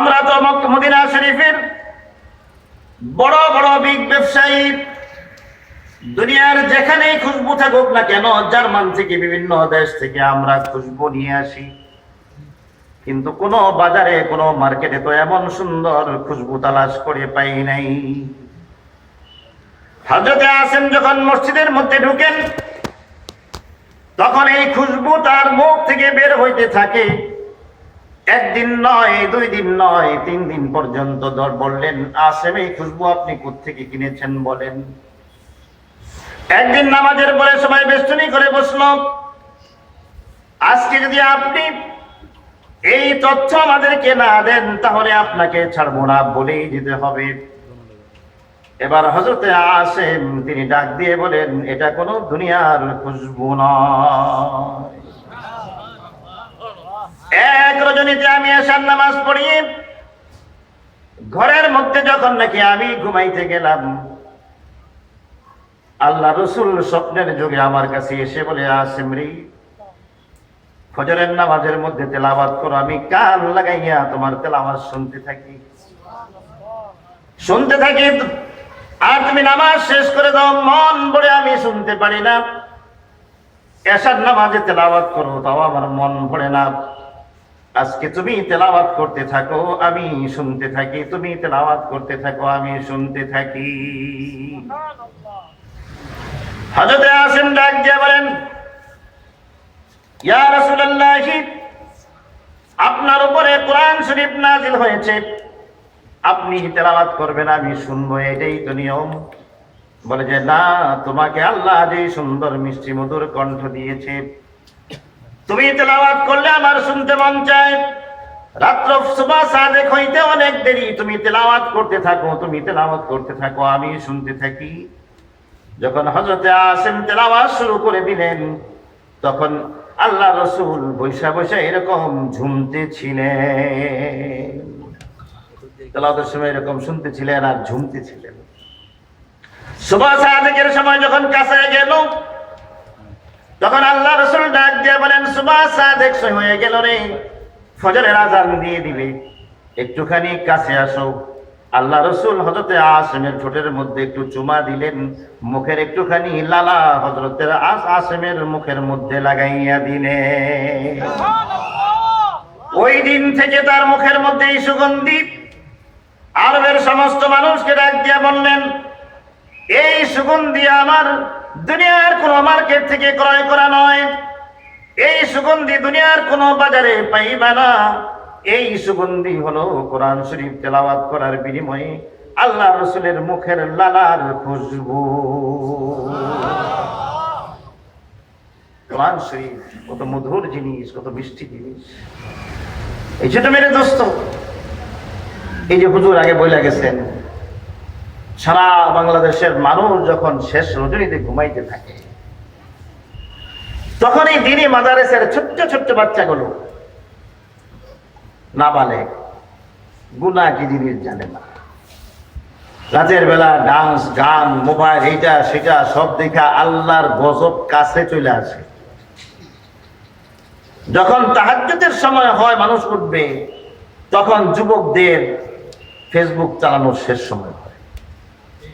আমরা তো মদিনা শরীফের বড় বড় বিগ ব্যবসায়ী। দুনিয়ার যেখানেই খুশবু থাকুক না কেন, জার্মান থেকে বিভিন্ন দেশ থেকে আমরা খুশবু নিয়ে আসি। কিন্তু কোন বাজারে, কোন মার্কেটে তো এমন সুন্দর খুশবু তালাশ করে পাই নাই। হজরতে আসেন যখন মসজিদের মধ্যে ঢুকেন, তখন এই খুশবু তার মুখ থেকে বের হইতে থাকে। একদিন নয়, দুই দিন নয়, তিন দিন পর্যন্ত দর বললেন, আসেম, এই খুশবু আপনি কোথেকে কিনেছেন বলেন? একদিন নামাজের পরে সবাই বেষ্টনী করে বসল। আজকে যদি আপনি এই তথ্য আমাদেরকে না দেন, তাহলে আপনাকে ছাড়বো না বলেই যেতে হবে। এবার হজরতে আসেম, তিনি ডাক দিয়ে বলেন, এটা কোনো দুনিয়ার খুশবু নয়। রজনীতে আমি আসার নামাজ পড়িয়ে ঘরের মধ্যে যখন নাকি আমি ঘুমাইতে গেলাম, আল্লাহ রসুল স্বপ্নের যুগে আমার কাছে এসে বলে আসেমরি ফজরের নামাজের মধ্যে তেলাবাদ করো, আমি কান লাগাইয়া তোমার তেলাওয়াত শুনতে থাকি। শুনতে থাকি, আর তুমি নামাজ শেষ করে দাও, মন ভরে আমি শুনতে পারি না। এসার নামাজে তেলাওয়াত করো, তাও আমার মন ভরে না। আজকে তুমি তেলাওয়াত করতে থাকো, আমি শুনতে থাকি। তুমি তেলাওয়াত করতে থাকো, আমি শুনতে থাকি। হজরতে আসেন ডাক দিয়ে বলেন, ইয়া রাসূলুল্লাহ, আপনার উপরে কোরআন শরীফ নাজিল হয়েছে। আপনি তেলাওয়াত করবেন, আমি শুনব, এটাই তো নিয়ম। বলে যে, না, তোমাকে আল্লাহ যে সুন্দর মিষ্টি মধুর কণ্ঠ দিয়েছে তুমি তেলাওয়াত করলে আমার শুনতে মন চায়। রাত্র সুবা সাদেক হইতে অনেক দেরি। তুমি তেলাওয়াত করতে থাকো, তুমি তেলাওয়াত করতে থাকো, আমি শুনতে থাকি। যখন হজরতে আসেম তেলাওয়াত শুরু করে দিলেন, তখন আল্লাহ রসুল বৈশা বৈশা এরকম ঝুমতেছিলেন তেলাওয়াতের সময় এরকম শুনতেছিলেন আর ঝুমতে ছিলেন। সুবাহ সাদেকের সময় যখন কাছে গেল তখন আল্লাহ রসুল ডাক দিয়ে বলেন সুবাহ সাদেক হয়ে গেল রে। ফজরের আজান দিয়ে দিবে। একটুখানি কাছে আসো। আল্লাহ রসুল হজরতে আসেমের ঠোঁটের মধ্যে একটু চুমা দিলেন মুখের একটুখানি লালা হজরতের আস আসেমের মুখের মধ্যে লাগাইয়া দিলে ওই দিন থেকে তার মুখের মধ্যে এই সুগন্ধি। আরবের সমস্ত মানুষকে ডাক দিয়া বললেন এই সুগন্ধি আমার দুনিয়ার কোন মার্কেট থেকে ক্রয় করা নয়। এই সুগন্ধি দুনিয়ার কোন বাজারে পাইবা না। এই সুগন্ধি হলো কোরআন শরীফ তেলাওয়াত করার বিনিময়ে আল্লাহ রসুলের মুখের লালার খুশবু। কোরআন শরীফ কত মধুর জিনিস, কত মিষ্টি জিনিস। এই ছোট মেরে দোস্ত, এই যে হুজুর আগে বইলা গেছেন সারা বাংলাদেশের মানুষ যখন শেষ রজনীতে ঘুমাইতে থাকে তখন এই দিনই মাদারেসের ছোট্ট ছোট্ট বাচ্চাগুলো না বালে গুনা কি জিনিস জানে না রাতের বেলা ডান্স, গান, মোবাইল, এইটা, সেটা সব দেখা আল্লাহর গজব কাছে চলে আসে। যখন তাহাজ্জুদের সময় হয়, মানুষ উঠবে, তখন যুবকদের ফেসবুক চালানোর শেষ সময়।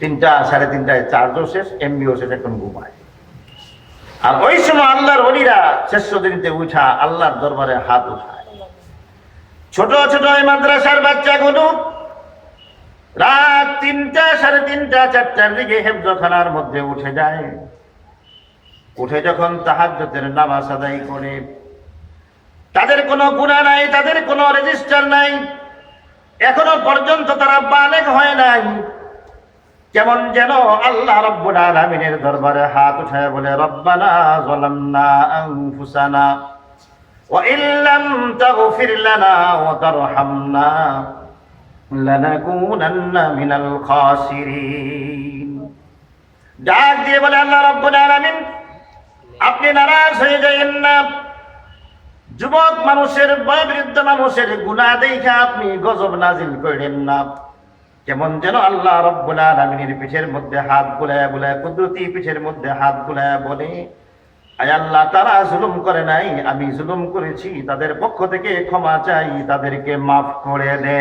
তিনটা, সাড়ে তিনটায় চার্জও শেষ এমবিও শেষ, এখন ঘুমায়। আর ওই সময় আল্লাহর অলিরা শেষ দিনতে উঠা আল্লাহর দরবারে হাত উঠায়। ছোট ছোট এই মাদ্রাসার বাচ্চাগুলো রাত তিনটা, সাড়ে তিনটা, চারটার দিকে হেফজখানার মধ্যে উঠে যায়। উঠে যখন তাহাজ্জতের নামাজ আদায় করে, তাদের কোনো গুণা নাই, তাদের কোনো রেজিস্টার নাই, এখনও পর্যন্ত তারা বালেগ হয় নাই। কেমন যেন আল্লাহ রব্বুল আলামিনের দরবারে হাত উঠায় বলে, রব্বানা যালামনা আনফুসানা ওয়া ইল্লাম তাগফির লানা ওয়া তারহামনা লানাকুনান্না মিনাল খাসিরিন। ডাক দিয়ে বলে, আল্লাহ রব্বুল আলামিন, আপনি নারাজ হয়ে যাবেন না। যুবক মানুষের, বয়োবৃদ্ধ মানুষের গুণা দেখা আপনি গজব নাজিল করেন না। কেমন যেন আল্লাহ রব্বুল আলামিনের পিঠের মধ্যে হাত বুলায় বুলায় কুদরতি পিঠের মধ্যে হাত বুলায় বলে আয় আল্লাহ তারা জুলুম করে নাই আমি জুলুম করেছি তাদের পক্ষ থেকে ক্ষমা চাই তাদেরকে মাফ করে দে।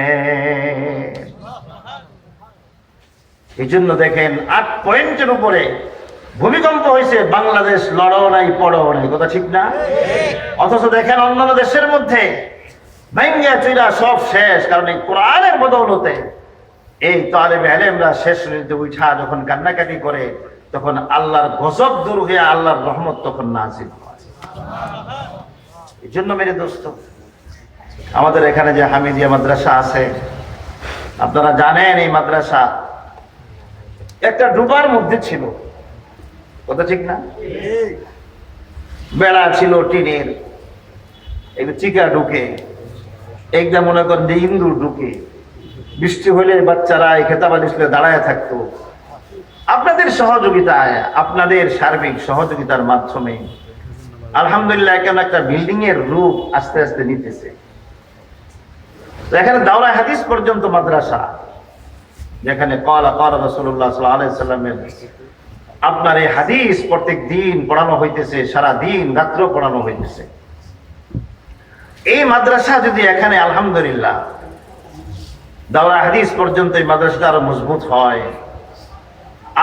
এই জন্য দেখেন আট পয়েন্টের উপরে ভূমিকম্প হয়েছে বাংলাদেশ লড়াও নাই পড়াও নাই কথা ঠিক না? অথচ দেখেন অন্যান্য দেশের মধ্যে ভাঙ্গিয়া চুইরা সব শেষ কারণ এই কোরআনের বদৌলতে এই তালেব আলেমরা শেষ নদীতে উঠা যখন কান্নাকাটি করে, তখন আল্লাহর গজব দূর হয়ে আল্লাহর রহমত তখন নাজিল এই জন্য মেরে দোস্ত, আমাদের এখানে যে হামিদিয়া মাদ্রাসা আছে, আপনারা জানেন এই মাদ্রাসা একটা ডুবার মধ্যে ছিল। কথা ঠিক না? বেড়া ছিল টিনের, একটু চিকা ঢুকে একদম মনে করেন যে ইন্দুর ঢুকে বৃষ্টি হলে বাচ্চারা এই স্কুলে দাঁড়ায় থাকতো। আপনাদের সহযোগিতায়, আপনাদের সার্বিক সহযোগিতার মাধ্যমে আলহামদুলিল্লাহ কেন একটা বিল্ডিং এর রূপ আস্তে আস্তে নিতেছে। এখানে দাওরা হাদিস পর্যন্ত মাদ্রাসা, যেখানে কলা কলা আপনার এই হাদিস প্রত্যেক দিন পড়ানো হইতেছে, সারা দিন রাত্র পড়ানো হইতেছে। এই মাদ্রাসা যদি এখানে আলহামদুলিল্লাহ দাওরা হাদিস পর্যন্ত এই মাদ্রাসাটা আরও মজবুত হয়।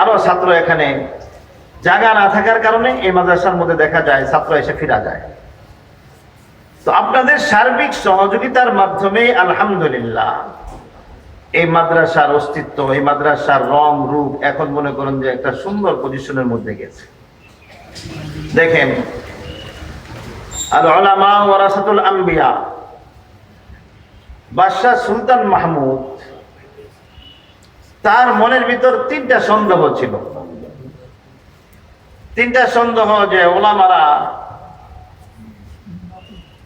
আরও ছাত্র এখানে জায়গা না থাকার কারণে এই মাদ্রাসার মধ্যে দেখা যায় ছাত্র এসে ফিরা যায়। তো আপনাদের সার্বিক সহযোগিতার মাধ্যমে আলহামদুলিল্লাহ এই মাদ্রাসার অস্তিত্ব, এই মাদ্রাসার রং, রূপ এখন মনে করেন যে একটা সুন্দর পজিশনের মধ্যে গেছে। দেখেন আর ওলামা ওয়ারাসাতুল আম্বিয়া বাদশাহ সুলতান মাহমুদ, তার মনের ভিতর তিনটা সন্দেহ ছিল। তিনটা সন্দেহ যে ওলামারা,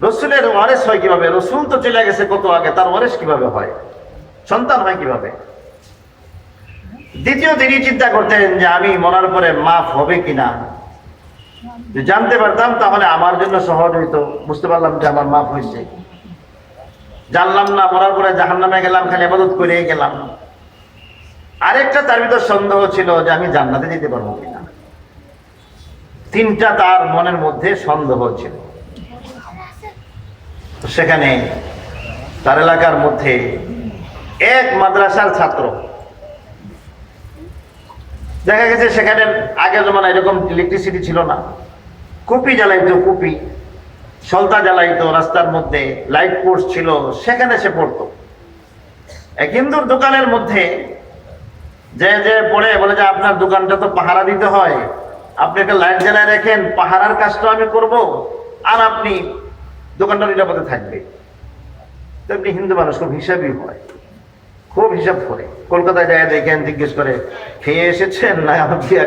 রসুলের ওয়ারেস হয় কীভাবে? রসুল তো চলে গেছে কত আগে, তার ওয়ারেস কীভাবে হয়? সন্তান হয় কীভাবে? দ্বিতীয় তিনি চিন্তা করতেন যে আমি মরার পরে মাফ হবে কিনা। জানতে পারতাম, তাহলে আমার জন্য সহজ হইতো। বুঝতে পারলাম যে আমার মাফ হয়েছে। জানলাম না, মরার পরে জাহান নামে গেলাম, খালি আবাদত করে গেলাম। আরেকটা তার ভিতর সন্দেহ ছিল যে আমি জান্নাতে যেতে পারব কিনা। তিনটা তার মনের মধ্যে সন্দেহ ছিল। সেখানে তার এলাকার মধ্যে এক মাদ্রাসার ছাত্র, দেখা গেছে সেখানে আগের জমানা এরকম ইলেকট্রিসিটি ছিল না। কুপি জ্বালাইতো কুপি। সলতা জ্বালাইতো, রাস্তার মধ্যে লাইট পোস্ট ছিল, সেখানে সে পড়তো। এক হিন্দুর দোকানের মধ্যে যে যে পড়ে, বলে যে আপনার দোকানটা তো পাহারা দিতে হয়, আপনি একটা লাইট জ্বালায় রাখেন, পাহারার কাজটা আমি করব, আর আপনি দোকানটা নিরাপদে থাকবে। তো হিন্দু মানুষ খুব হিসাবই হয়, খুব হিসাব করে। কলকাতায় যায় দেখেন জিজ্ঞেস করে, খেয়ে এসেছেন না?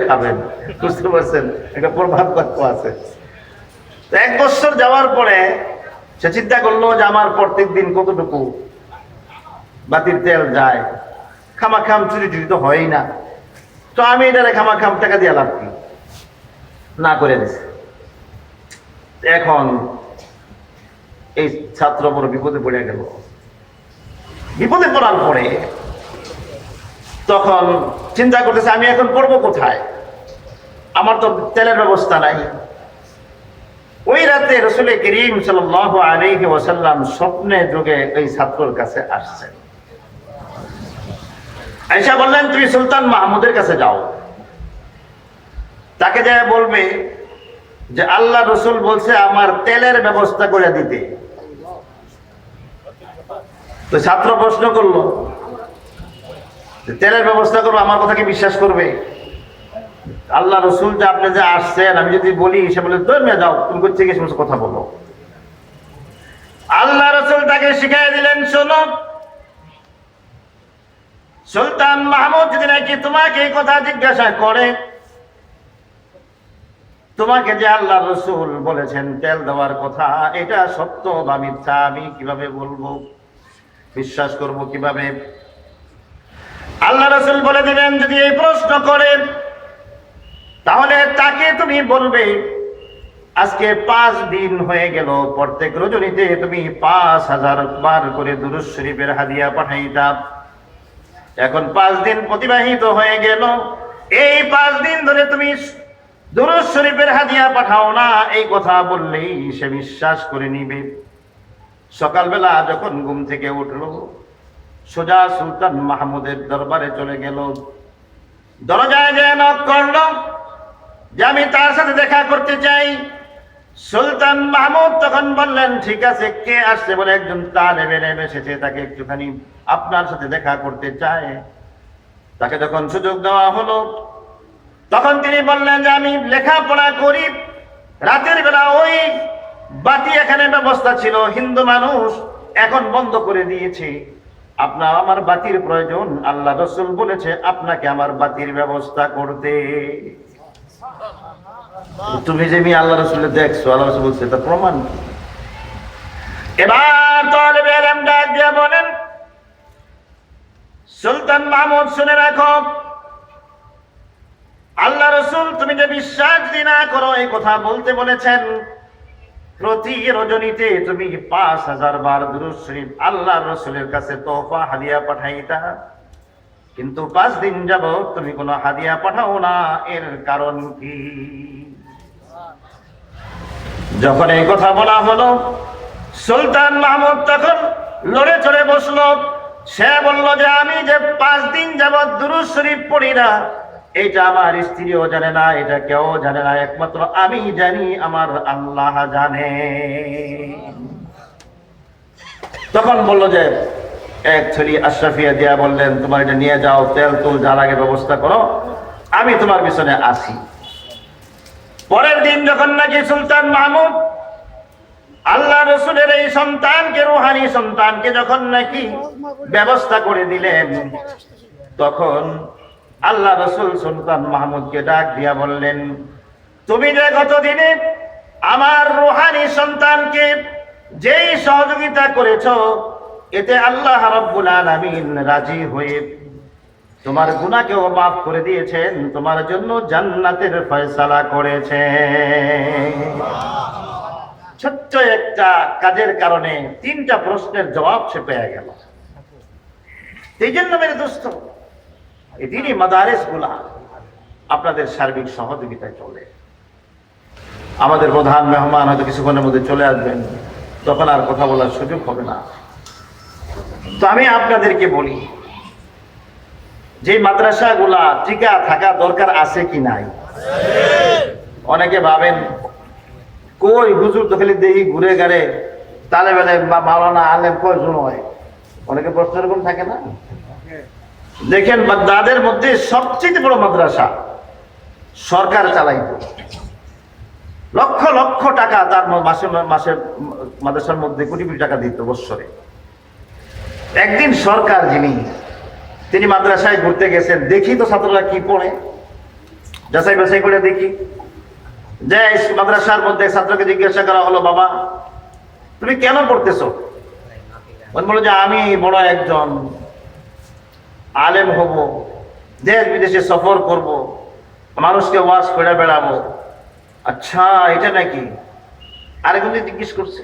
খাবেন বুঝতে পারছেন, একটা প্রভাব বাক্য আছে। এক বছর যাওয়ার পরে সে চিন্তা করল যে আমার প্রত্যেক দিন কতটুকু বাতির তেল যায়। খামাখাম চুরি চুরি তো হয়ই না। তো আমি এটারে খামাখাম টাকা দিয়ে লাভ কি? না করে দিছি। এখন এই ছাত্র বড় বিপদে পড়ে গেল। বিপদে পড়ার পরে তখন চিন্তা করতেছে, আমি এখন পড়ব কোথায়? আমার তো তেলের ব্যবস্থা নাই। ওই রাতে রসুল করিম সাল আলাইহি ওসাল্লাম স্বপ্নে যোগে এই ছাত্রর কাছে আসছেন। আইসা বললেন, তুমি সুলতান মাহমুদের কাছে যাও। তাকে যায় বলবে যে, আল্লাহ রসুল বলছে আমার তেলের ব্যবস্থা করে দিতে। তো ছাত্র প্রশ্ন করল তেলের ব্যবস্থা করব, আমার কথা কি বিশ্বাস করবে? আল্লাহ রসুল যে আপনি যে আসছেন, আমি যদি বলি, সে বলে ধর্মে যাও, তুমি করছে গিয়ে সমস্ত কথা বলো? আল্লাহ রসুল তাকে শিখাই দিলেন, শোনো, সুলতান মাহমুদ যদি নাকি তোমাকে এই কথা জিজ্ঞাসা করে, তোমাকে যে আল্লাহ রসুল বলেছেন, তেল দেওয়ার কথা, এটা সত্য বা মিথ্যা, আমি কীভাবে বলব? বিশ্বাস করব কীভাবে? আল্লাহ রসুল বলে দিবেন যদি এই প্রশ্ন করেন তাহলে তাকে তুমি বলবে, আজকে পাঁচ দিন হয়ে গেল, প্রত্যেক রজনীতে তুমি পাঁচ হাজার বার করে দুরুজ শরীফের হাদিয়া পাঠাইতাম এখন পাঁচ দিন প্রতিবাহিত হয়ে গেল, এই পাঁচ দিন ধরে তুমি দুরুদ শরীফের হাদিয়া পাঠাও না, এই কথা বললেই সে বিশ্বাস করে নিবে। সকালবেলা যখন ঘুম থেকে উঠল, সোজা সুলতান মাহমুদের দরবারে চলে গেল। দরজায় যে নক করল যে আমি তার সাথে দেখা করতে চাই, সুলতান মাহমুদ তখন বললেন, ঠিক আছে, কে আসছে? বলে একজন তালেব এলেম এসেছে, তাকে একটুখানি আপনার সাথে দেখা করতে চায়। তাকে যখন সুযোগ দেওয়া হলো, তখন তিনি বললেন যে, আমি লেখাপড়া করি, রাতের বেলা ওই বাতি এখানে ব্যবস্থা ছিল, হিন্দু মানুষ এখন বন্ধ করে দিয়েছে। আপনার, আমার বাতির প্রয়োজন, আল্লাহ রসুল বলেছে, আপনাকে আমার বাতির ব্যবস্থা করতে। তুমি যে আমি আল্লাহ রসুলের দেখছ, আল্লাহ রসুল বলছে, এটা প্রমাণ? এবার তালেবে আলেম ডাক দিয়ে বলেন, সুলতান মাহমুদ, শুনে রাখো, আল্লাহ রসুল, তুমি যে বিশ্বাস যদি না করো, এই কথা বলতে বলেছেন। প্রতি রজনীতে তুমি পাঁচ হাজার বার দুরুদ শরীফ আল্লাহ রসুলের কাছে তোফা হাদিয়া পাঠাইতা। কিন্তু পাঁচ দিন যাব তুমি কোনো হাদিয়া পাঠাও না। এর কারণ কি? যখন এই কথা বলা হলো, সুলতান মাহমুদ তখন লড়ে চড়ে বসল। সে বলল যে, আমি যে পাঁচ দিন যাবৎ দুরুদ শরীফ পড়ি না এটা আমার স্ত্রীও জানে না, এটা কেউ জানে না, একমাত্র আমি জানি, আমার আল্লাহ জানে। তখন বলল যে, এক ছড়ি আশরাফিয়া দিয়া বললেন, তোমার এটা নিয়ে যাও, তেল তুল, যা লাগে ব্যবস্থা করো, আমি তোমার পিছনে আসি। পরের দিন যখন নাকি সুলতান মাহমুদ আল্লাহ রসুলের এই সন্তানকে, রুহানি সন্তানকে যখন নাকি ব্যবস্থা করে দিলেন, তখন আল্লাহ রসুল সুলতান মাহমুদকে ডাক দিয়া বললেন, তুমি যে গতদিনে আমার রুহানি সন্তানকে যেই সহযোগিতা করেছ, এতে আল্লাহ রব্বুল আলামিন রাজি হয়ে তোমার গুনাহকেও মাফ করে দিয়েছেন, তোমার জন্য জান্নাতের ফয়সালা করেছে ছোট্ট একটা কাজের কারণে তিনটা প্রশ্নের জবাব সে পেয়ে গেল। এই জন্য মেরে দোস্ত, এই দিনই মাদারেসগুলা আপনাদের সার্বিক সহযোগিতায় চলে। আমাদের প্রধান মেহমান হয়তো কিছুক্ষণের মধ্যে চলে আসবেন, তখন আর কথা বলার সুযোগ হবে না। তো আমি আপনাদেরকে বলি যে মাদ্রাসাগুলা টিকা থাকা দরকার আছে কি নাই? অনেকে ভাবেন, কই হুজুর তো খালি দেখি ঘুরে গেলে তালে বেলে বা মাওলানা আলেম কয়জন হয়? অনেকে প্রশ্ন এরকম থাকে না? দেখেন, বাগদাদের মধ্যে সবচেয়ে বড় মাদ্রাসা সরকার চালাইত। লক্ষ লক্ষ টাকা তার মাসে মাসে মাদ্রাসার মধ্যে কোটি কোটি টাকা দিত বৎসরে। একদিন সরকার যিনি তিনি মাদ্রাসায় ঘুরতে গেছেন। দেখি তো ছাত্ররা কি পড়ে। যাচাই বাছাই করে দেখি। যে মাদ্রাসার মধ্যে ছাত্রকে জিজ্ঞাসা করা হলো বাবা তুমি কেন পড়তেছো? বলল যে আমি বড় একজন আলেম হব দেশ বিদেশে সফর করব মানুষকে ওয়াশ করে বেড়াবো। আচ্ছা এটা নাকি? আরেকজন জিজ্ঞেস করছে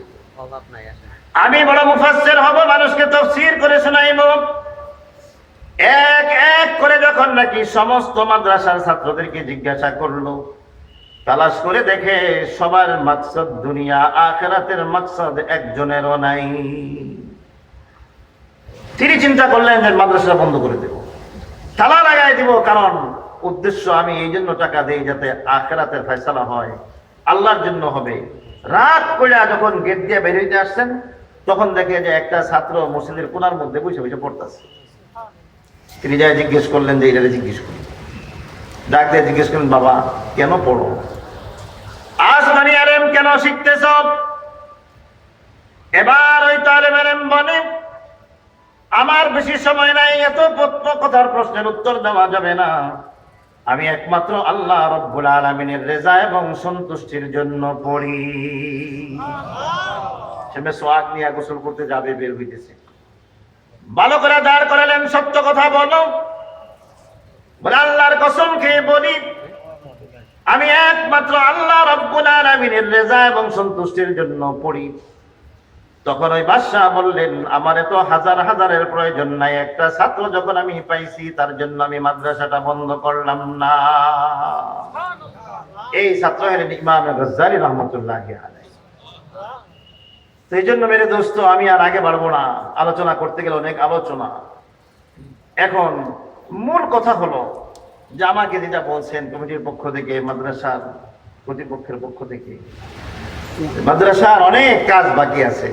আমি বড় মুফাসসির হব মানুষকে তফসির করে শোনাইব। এক এক করে যখন নাকি সমস্ত মাদ্রাসার ছাত্রদেরকে জিজ্ঞাসা করল, তালাশ করে দেখে সবার মাকসাদ দুনিয়া, আখেরাতের মাকসাদ একজনেরও নাই। তিনি চিন্তা করলেন যে মাদ্রাসা বন্ধ করে দেব। তালা লাগাই দিব, কারণ উদ্দেশ্য আমি এই জন্য টাকা দেই যাতে আখেরাতের ফয়সালা হয়, আল্লাহর জন্য হবে। রাত কইরা যখন গেট দিয়ে বের হইতে আসছেন, তখন দেখে যে একটা ছাত্র মসজিদের কোনার মধ্যে বসে বসে পড়তেছে। তিনি যাই জিজ্ঞেস করলেন যে এটা জিজ্ঞেস করি ডাক দিয়ে জিজ্ঞেস করলেন, বাবা, কেন পড়ো? আসমানি আলেম কেন শিখতেছ? এবার ওই তালেম আলেম বলে আমার বেশি সময় নাই, এত কথার প্রশ্নের উত্তর দেওয়া যাবে না। আমি একমাত্র আল্লাহ রব্বুল আলমিনের রেজা এবং সন্তুষ্টির জন্য পড়ি। সে সোয়াগ নিয়ে গোসল করতে যাবে, বের হইতেছে। ভালো করে দাঁড় করালেন, সত্য কথা বলো। আল্লাহর কসম খেয়ে বলি, আমি একমাত্র আল্লাহ রব্বুল রেজা এবং সন্তুষ্টির জন্য পড়ি। তখন ওই বাদশাহ বললেন, আমার এত হাজার হাজারের প্রয়োজন নাই, একটা ছাত্র যখন আমি পাইছি, তার জন্য আমি মাদ্রাসাটা বন্ধ করলাম না। এই ছাত্র হলেন ইমাম গজ্জালি রহমতুল্লাহ তো এই জন্য মেরে দোস্ত, আমি আর আগে বাড়বো না। আলোচনা করতে গেলে অনেক আলোচনা। এখন মূল কথা হলো যে আমাকে যেটা বলছেন কমিটির পক্ষ থেকে, মাদ্রাসার কর্তৃপক্ষের পক্ষ থেকে, মাদ্রাসার অনেক কাজ বাকি আছে।